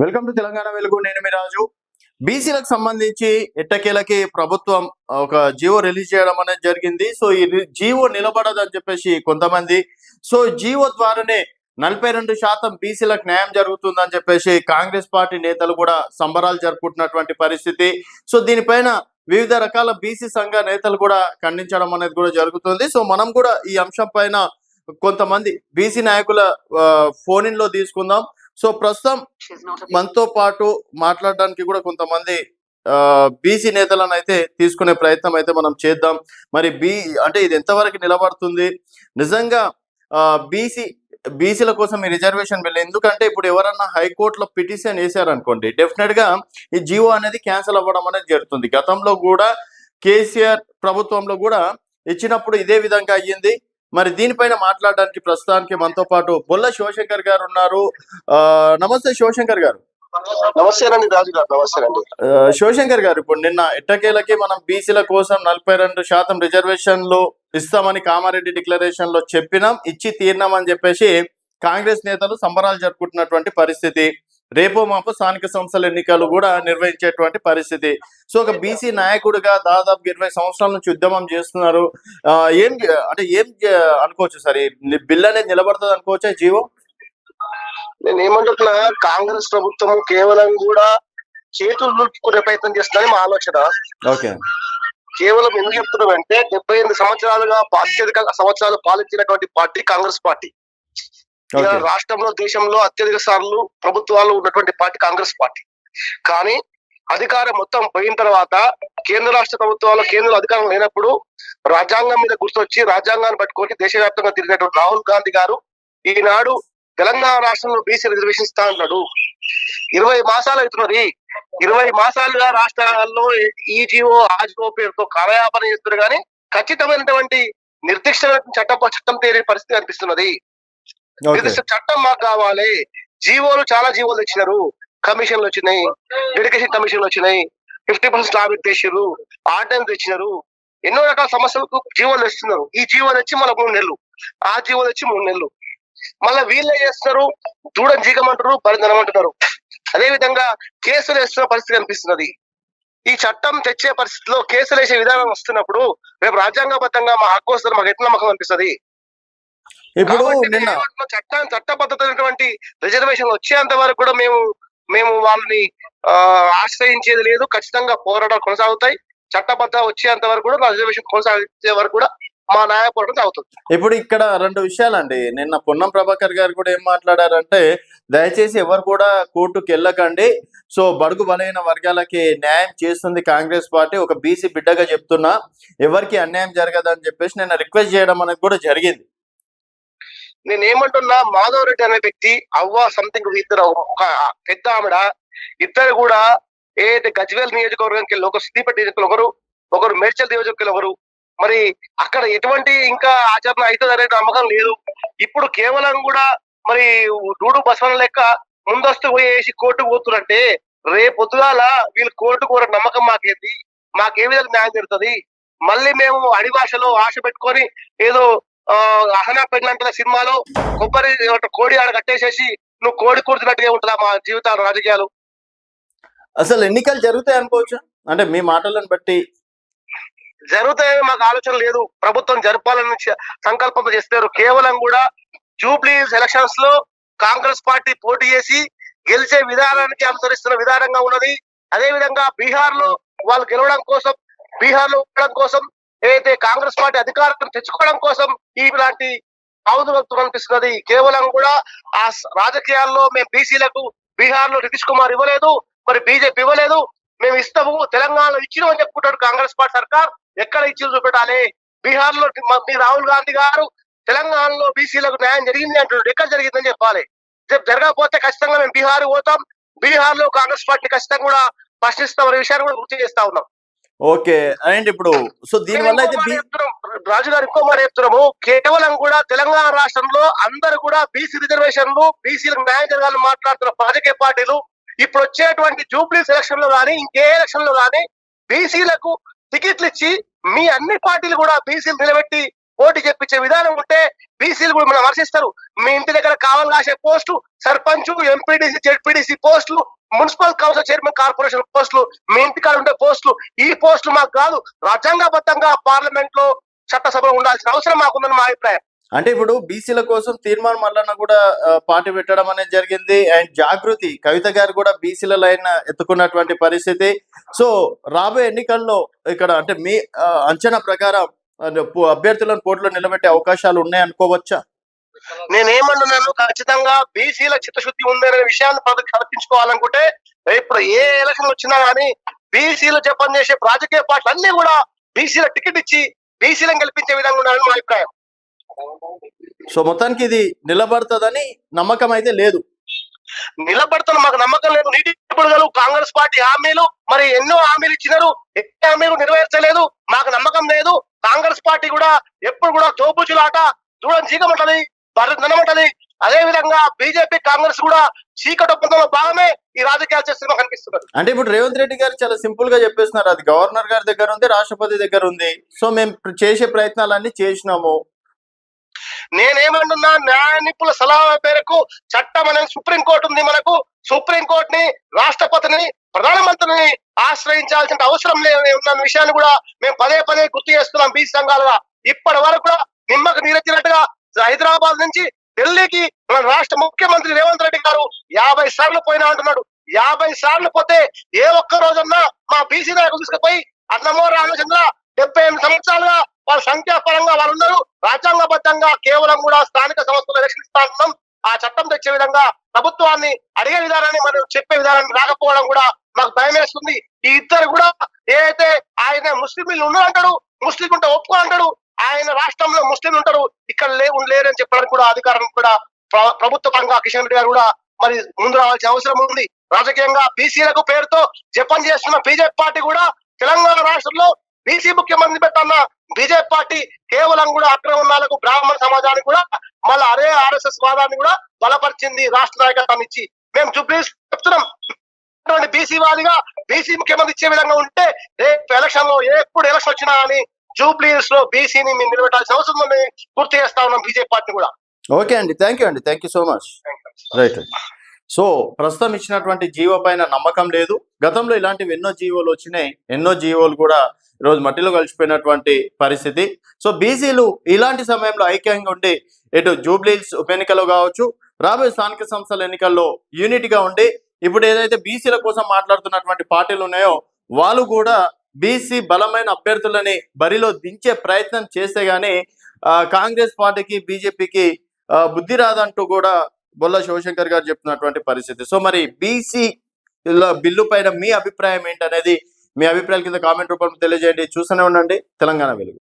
Welcome to Telangana వెలుగు. నేను మీ రాజు. బీసీలకు సంబంధించి ఎట్టకేలకి ప్రభుత్వం ఒక జీవో రిలీజ్ చేయడం అనేది జరిగింది. సో ఈ జీవో నిలబడదు నిలబడదని చెప్పేసి కొంతమంది. సో జీవో ద్వారానే నలభై రెండు శాతం బీసీలకు న్యాయం జరుగుతుందని చెప్పేసి కాంగ్రెస్ పార్టీ నేతలు కూడా సంబరాలు జరుపుకుంటున్నటువంటి పరిస్థితి. సో దీనిపైన వివిధ రకాల బీసీ సంఘ నేతలు కూడా ఖండించడం అనేది కూడా జరుగుతుంది. సో మనం కూడా ఈ అంశం పైన కొంతమంది బీసీ నాయకుల ఫోన్ ఇన్లో తీసుకుందాం. సో ప్రస్తుతం మనతో పాటు మాట్లాడడానికి కూడా కొంతమంది బీసీ నేతలను అయితే తీసుకునే ప్రయత్నం అయితే మనం చేద్దాం. మరి బీ అంటే ఇది ఎంతవరకు నిలబడుతుంది? నిజంగా బీసీ బీసీల కోసం ఈ రిజర్వేషన్ బిల్ ఎందుకంటే ఇప్పుడు ఎవరన్నా హైకోర్టులో పిటిషన్ వేశారనుకోండి డెఫినెట్గా ఈ జియో అనేది క్యాన్సిల్ అవ్వడం అనేది జరుగుతుంది. గతంలో కూడా కేసీఆర్ ప్రభుత్వంలో కూడా ఇచ్చినప్పుడు ఇదే విధంగా అయ్యింది. మరి దీనిపైన మాట్లాడడానికి ప్రస్తుతానికి మనతో పాటు బొల్ల శివశంకర్ గారు ఉన్నారు. నమస్తే శివశంకర్ గారు. నమస్తేనండి రాజు గారు నమస్తేనండి ఆ, శివశంకర్ గారు ఇప్పుడు నిన్న ఎట్టకేలకి మనం బీసీల కోసం నలభై రెండు శాతం రిజర్వేషన్లు ఇస్తామని కామారెడ్డి డిక్లరేషన్లో చెప్పినాం ఇచ్చి తీరినాం అని చెప్పేసి కాంగ్రెస్ నేతలు సంబరాలు జరుపుకుంటున్నటువంటి పరిస్థితి. రేపో మాపో స్థానిక సంస్థల ఎన్నికలు కూడా నిర్వహించేటువంటి పరిస్థితి. సో ఒక బీసీ నాయకుడిగా దాదాపు ఇరవై సంవత్సరాల నుంచి ఉద్యమం చేస్తున్నారు. ఏం అంటే ఏం అనుకోవచ్చు సార్? ఈ బిల్ అనేది నిలబడుతుంది అనుకోవచ్చా జీవో? నేను ఏమంటున్నా కాంగ్రెస్ ప్రభుత్వం కేవలం కూడా చేతులు దులుపుకునే ప్రయత్నం చేస్తుందని మా ఆలోచన. ఓకే. కేవలం ఎందుకు చెప్తున్నామంటే డెబ్బై ఎనిమిది సంవత్సరాలుగా అత్యధిక సంవత్సరాలు పాలించినటువంటి పార్టీ కాంగ్రెస్ పార్టీ. ఇలా రాష్ట్రంలో దేశంలో అత్యధిక సార్లు ప్రభుత్వాలు ఉన్నటువంటి పార్టీ కాంగ్రెస్ పార్టీ. కానీ అధికారం మొత్తం పోయిన తర్వాత కేంద్ర రాష్ట్ర ప్రభుత్వాలు కేంద్ర అధికారం లేనప్పుడు రాజ్యాంగం మీద గుర్తొచ్చి రాజ్యాంగాన్ని పట్టుకొని దేశవ్యాప్తంగా తిరిగినటువంటి రాహుల్ గాంధీ గారు ఈనాడు తెలంగాణ రాష్ట్రంలో బీసీ రిజర్వేషన్ ఇస్తా అన్నాడు. ఇరవై మాసాలు అవుతున్నది. ఇరవై మాసాలుగా రాష్ట్రాల్లో ఈ జీవో ఆ జీవో పేరుతో కాలయాపన చేస్తున్నారు కానీ ఖచ్చితమైనటువంటి నిర్దిష్టమైన చట్టం చట్టం తేరే పరిస్థితి నిర్దిష్ట చట్టం మాకు కావాలి. జీవోలు చాలా జీవోలు తెచ్చినారు. కమిషన్లు వచ్చినాయి. డెడికేషన్ కమిషన్లు వచ్చినాయి. ఫిఫ్టీ పర్సెంట్ స్లాబ్ ఎత్తేసారు ఆర్డర్స్ తెచ్చినారు. ఎన్నో రకాల సమస్యలకు జీవోలు తెస్తున్నారు. ఈ జీవోలు వచ్చి మళ్ళీ మూడు నెలలు. ఆ జీవోలు వచ్చి మూడు నెలలు. మళ్ళీ వీళ్ళే చేస్తున్నారు. దూడం జీగమంటారు పరిధనమంటున్నారు అదే విధంగా కేసులు వేస్తున్న పరిస్థితి కనిపిస్తున్నది. ఈ చట్టం తెచ్చే పరిస్థితిలో కేసులు వేసే విధానం వస్తున్నప్పుడు రేపు రాజ్యాంగబద్ధంగా మా హక్కు వస్తారు మాకు ఎట్లా నమ్మకం అనిపిస్తుంది ఇప్పుడు నిన్న చట్టం చట్టబద్ధమైనటువంటి రిజర్వేషన్ వచ్చేంత వరకు కూడా మేము మేము వాళ్ళని ఆశ్రయించేది లేదు. ఖచ్చితంగా పోరాటాలు కొనసాగుతాయి. చట్టబద్ధ వచ్చేంత వరకు కూడా రిజర్వేషన్ కొనసాగే వరకు కూడా మా న్యాయ పోరాటం సాగుతుంది. ఇప్పుడు ఇక్కడ రెండు విషయాలండి. నిన్న పొన్నం ప్రభాకర్ గారు కూడా ఏం మాట్లాడారంటే దయచేసి ఎవరు కూడా కోర్టుకు వెళ్ళకండి. సో బడుగు బలైన వర్గాలకి న్యాయం చేస్తుంది కాంగ్రెస్ పార్టీ. ఒక బీసీ బిడ్డగా చెప్తున్నా ఎవరికి అన్యాయం జరగదని చెప్పేసి నేను రిక్వెస్ట్ చేయడం అనేది కూడా జరిగింది. నేను ఏమంటున్నా మాధవ్ రెడ్డి అనే వ్యక్తి అవ్వ సంథింగ్ ఇద్దరు ఒక పెద్ద ఆవిడ ఇద్దరు కూడా ఏదైతే గజ్వేల్ నియోజకవర్గానికి ఒకరు సిద్దిపేట నియోజకవర్గం ఒకరు ఒకరు మేడ్చల్ నియోజకవర్గం ఒకరు మరి అక్కడ ఎటువంటి ఇంకా ఆచరణ అవుతుంది అనే నమ్మకం లేదు. ఇప్పుడు కేవలం కూడా మరి డూడు బసవన లెక్క ముందస్తు పోయేసి కోర్టుకు పోతున్నట్టే రేపు పొద్దుగాల వీళ్ళు కోర్టు పోరే నమ్మకం మాకేంది? మాకే విధంగా న్యాయం జరుగుతుంది? మళ్ళీ మేము అడిభాషలో ఆశ పెట్టుకొని ఏదో అహనా పెళ్ళంటల సినిమాలో కొబ్బరి కోడి ఆడ కట్టేసేసి నువ్వు కోడి కూర్చున్నట్టుగా ఉంటుందా మా జీవితాలు రాజకీయాలు? అసలు ఎన్నికలు జరుగుతాయి అనుకోవచ్చు? అంటే మీ మాటలను బట్టి. జరుగుతాయని మాకు ఆలోచన లేదు. ప్రభుత్వం జరపాలని సంకల్పం చేస్తారు కేవలం కూడా జూబ్లీస్ ఎలక్షన్స్లో కాంగ్రెస్ పార్టీ పోటీ చేసి గెలిచే విధానానికి అనుసరిస్తున్న విధానంగా ఉన్నది. అదే విధంగా బీహార్లో వాళ్ళు గెలవడం కోసం బీహార్లో ఉండడం కోసం ఏదైతే కాంగ్రెస్ పార్టీ అధికారం తెచ్చుకోవడం కోసం ఇలాంటి ఆవుదులతో కనిపిస్తున్నది కేవలం కూడా ఆ రాజకీయాల్లో మేము బీసీలకు బీహార్లో నితీష్ కుమార్ ఇవ్వలేదు మరి బీజేపీ ఇవ్వలేదు మేము ఇస్తాము తెలంగాణలో ఇచ్చినాం అని చెప్పుకుంటాడు కాంగ్రెస్ పార్టీ సర్కార్ ఎక్కడ ఇచ్చి చూపెట్టాలి. బీహార్లో మీ రాహుల్ గాంధీ గారు తెలంగాణలో బీసీలకు న్యాయం జరిగింది అంటున్నాడు ఎక్కడ జరిగిందని చెప్పాలి. జరగకపోతే ఖచ్చితంగా మేము బీహార్ పోతాం బీహార్లో కాంగ్రెస్ పార్టీ ఖచ్చితంగా కూడా ప్రశ్నిస్తాం అనే విషయాన్ని కూడా గుర్తు చేస్తా ఉన్నాం. ఓకే అండ్ ఇప్పుడు సో అయితే బీ చెప్తున్నాం. రాజు గారు ఇంకో మాట చెప్తున్నాము కేవలం కూడా తెలంగాణ రాష్ట్రంలో అందరూ కూడా బీసీ రిజర్వేషన్లు బీసీలకు న్యాయం జరగాలని మాట్లాడుతున్న రాజకీయ పార్టీలు ఇప్పుడు వచ్చేటువంటి జూబ్లీ ఎలక్షన్లో కానీ ఇంకే ఎలక్షన్లో కానీ బీసీలకు టికెట్లు ఇచ్చి మీ అన్ని పార్టీలు కూడా బీసీలు నిలబెట్టి పోటీ చెప్పించే విధానం ఉంటే బీసీలు కూడా మనం వర్షిస్తారు మీ ఇంటి దగ్గర కావాలి కాసే పోస్టు సర్పంచ్ ఎంపీడీసీ జెడ్పీడీసీ పోస్టులు మున్సిపల్ కౌన్సిల్ చైర్మన్ కార్పొరేషన్ పోస్టులు మీ ఇంటికాడ ఉండే పోస్టులు ఈ పోస్టులు మాకు కాదు రాజ్యాంగబద్ధంగా పార్లమెంట్లో చట్టసభలో ఉండాల్సిన అవసరం మాకుందని మా అభిప్రాయం. అంటే ఇప్పుడు బీసీల కోసం తీర్మానం మల్లన్న కూడా పాటి పార్టీ పెట్టడం అనేది జరిగింది. అండ్ జాగృతి కవిత గారు కూడా బీసీల లైన్ ఎత్తుకున్నటువంటి పరిస్థితి. సో రాబోయే ఎన్నికల్లో ఇక్కడ అంటే మీ అంచనా ప్రకారం అభ్యర్థులను పోటీలో నిలబెట్టే అవకాశాలు ఉన్నాయి అనుకోవచ్చా? నేనేమంటున్నాను ఖచ్చితంగా బీసీల చిత్తశుద్ధి ఉందనే విషయాన్ని ప్రజలకు కల్పించుకోవాలనుకుంటే ఇప్పుడు ఏ ఎలక్షన్ వచ్చినా గానీ బీసీలు జపం చేసే రాజకీయ పార్టీలు అన్ని కూడా బీసీల టికెట్ ఇచ్చి బీసీలను గెలిపించే విధంగా ఉండాలని మా అభిప్రాయం. సో మొత్తానికి ఇది నిలబడుతుందని నమ్మకం అయితే లేదు. నిలబడుతున్న మాకు నమ్మకం లేదు. నీటి పొడుగలు కాంగ్రెస్ పార్టీ హామీలు మరి ఎన్నో హామీలు ఇచ్చినారు ఏ హామీలు నెరవేర్చలేదు మాకు నమ్మకం లేదు. కాంగ్రెస్ పార్టీ కూడా ఎప్పుడు కూడా తోపుచులాట చూడని చీకమంటది తినమంటది అదే విధంగా బీజేపీ కాంగ్రెస్ కూడా చీకటి ఒప్పందంలో భాగమే ఈ రాజకీయాలు చేస్తే మాకు అనిపిస్తున్నది అంటే ఇప్పుడు రేవంత్ రెడ్డి గారు చాలా సింపుల్గా చెప్పేస్తున్నారు. అది గవర్నర్ గారి దగ్గర ఉంది రాష్ట్రపతి దగ్గర ఉంది. సో మేము చేసే ప్రయత్నాలన్నీ చేసినాము. నేనేమంటున్నా న్యాయ నిపుణుల సలహా మేరకు చట్టం అనేది సుప్రీం కోర్టు ఉంది మనకు. సుప్రీం కోర్టుని రాష్ట్రపతిని ప్రధానమంత్రిని ఆశ్రయించాల్సిన అవసరం లేదు ఉన్న విషయాన్ని కూడా మేము పదే పదే గుర్తు చేస్తున్నాం బీసీ సంఘాలుగా. ఇప్పటి వరకు కూడా నిమ్మకు నీరెత్తినట్టుగా హైదరాబాద్ నుంచి ఢిల్లీకి మన రాష్ట్ర ముఖ్యమంత్రి రేవంత్ రెడ్డి గారు యాభై సార్లు పోయినా అంటున్నాడు. యాభై సార్లు పోతే ఏ ఒక్క రోజన్నా మా బీసీ నాయకులు తీసుకుపోయి అన్నమో రామచంద్ర డెబ్బై ఎనిమిది సంవత్సరాలుగా వాళ్ళ సంఖ్యాపరంగా వాళ్ళందరూ రాజ్యాంగబద్ధంగా కేవలం కూడా స్థానిక సంస్థలు ఎలక్షన్ ఇస్తా ఆ చట్టం తెచ్చే విధంగా ప్రభుత్వాన్ని అడిగే విధానాన్ని మనం చెప్పే విధానాన్ని రాకపోవడం కూడా మాకు భయం వేస్తుంది. ఈ ఇద్దరు కూడా ఏదైతే ఆయన ముస్లింలు ఉన్నారంటాడు ముస్లిం ఉంటే ఒప్పుకో అంటాడు ఆయన రాష్ట్రంలో ముస్లిం ఉంటారు ఇక్కడ లేవు లేరని చెప్పడానికి కూడా అధికారం కూడా ప్రభుత్వ పరంగా కిషన్ రెడ్డి గారు కూడా మరి ముందు రావాల్సిన అవసరం ఉంది. రాజకీయంగా బీసీలకు పేరుతో జపం చేస్తున్న బీజేపీ పార్టీ కూడా తెలంగాణ రాష్ట్రంలో బీసీ ముఖ్యమంత్రి పెట్టన్న బీజేపీ పార్టీ కేవలం కూడా అక్రమణాలకు బ్రాహ్మణ సమాజానికి కూడా మళ్ళీ అదే ఆర్ఎస్ఎస్ వాదాన్ని కూడా బలపరిచింది రాష్ట్ర నాయకత్వాన్ని ఇచ్చి. మేము చూపి చెప్తున్నాం. అటువంటి బీసీ వాదిగా బీసీ ముఖ్యమంత్రి ఇచ్చే విధంగా ఉంటే రేపు ఎలక్షన్లో ఎప్పుడు ఎలక్షన్ వచ్చినా అని జూబ్లీస్లో బీసీని మేము నిలబెట్టాల్సిన అవసరం ఉందని గుర్తు చేస్తా ఉన్నాం బీజేపీ పార్టీ కూడా. ఓకే అండి. థ్యాంక్ యూ అండి. Thank you so much right so ప్రస్తుతం ఇచ్చినటువంటి జీవో పైన నమ్మకం లేదు. గతంలో ఇలాంటివి ఎన్నో జీవోలు వచ్చినాయి. ఎన్నో జీవోలు కూడా ఈరోజు మట్టిలో కలిసిపోయినటువంటి పరిస్థితి. సో బీసీలు ఇలాంటి సమయంలో ఐక్యంగా ఉండి ఇటు జూబ్లీస్ ఉప ఎన్నికలో కావచ్చు రాబోయే స్థానిక సంస్థల ఎన్నికల్లో యూనిట్గా ఉండి ఇప్పుడు ఏదైతే బీసీల కోసం మాట్లాడుతున్నటువంటి పార్టీలు ఉన్నాయో వాళ్ళు కూడా బీసీ బలమైన అభ్యర్థులని బరిలో దించే ప్రయత్నం చేస్తే గానీ ఆ, కాంగ్రెస్ పార్టీకి బీజేపీకి బుద్ధి రాదంటూ కూడా బొల్ల శివశంకర్ గారు చెప్తున్నటువంటి పరిస్థితి. సో మరి బీసీ బిల్లు పైన మీ అభిప్రాయం ఏంటనేది మీ అభిప్రాయాల కింద కామెంట్ రూపంలో తెలియజేయండి. చూస్తూనే ఉండండి. తెలంగాణ వెలుగు.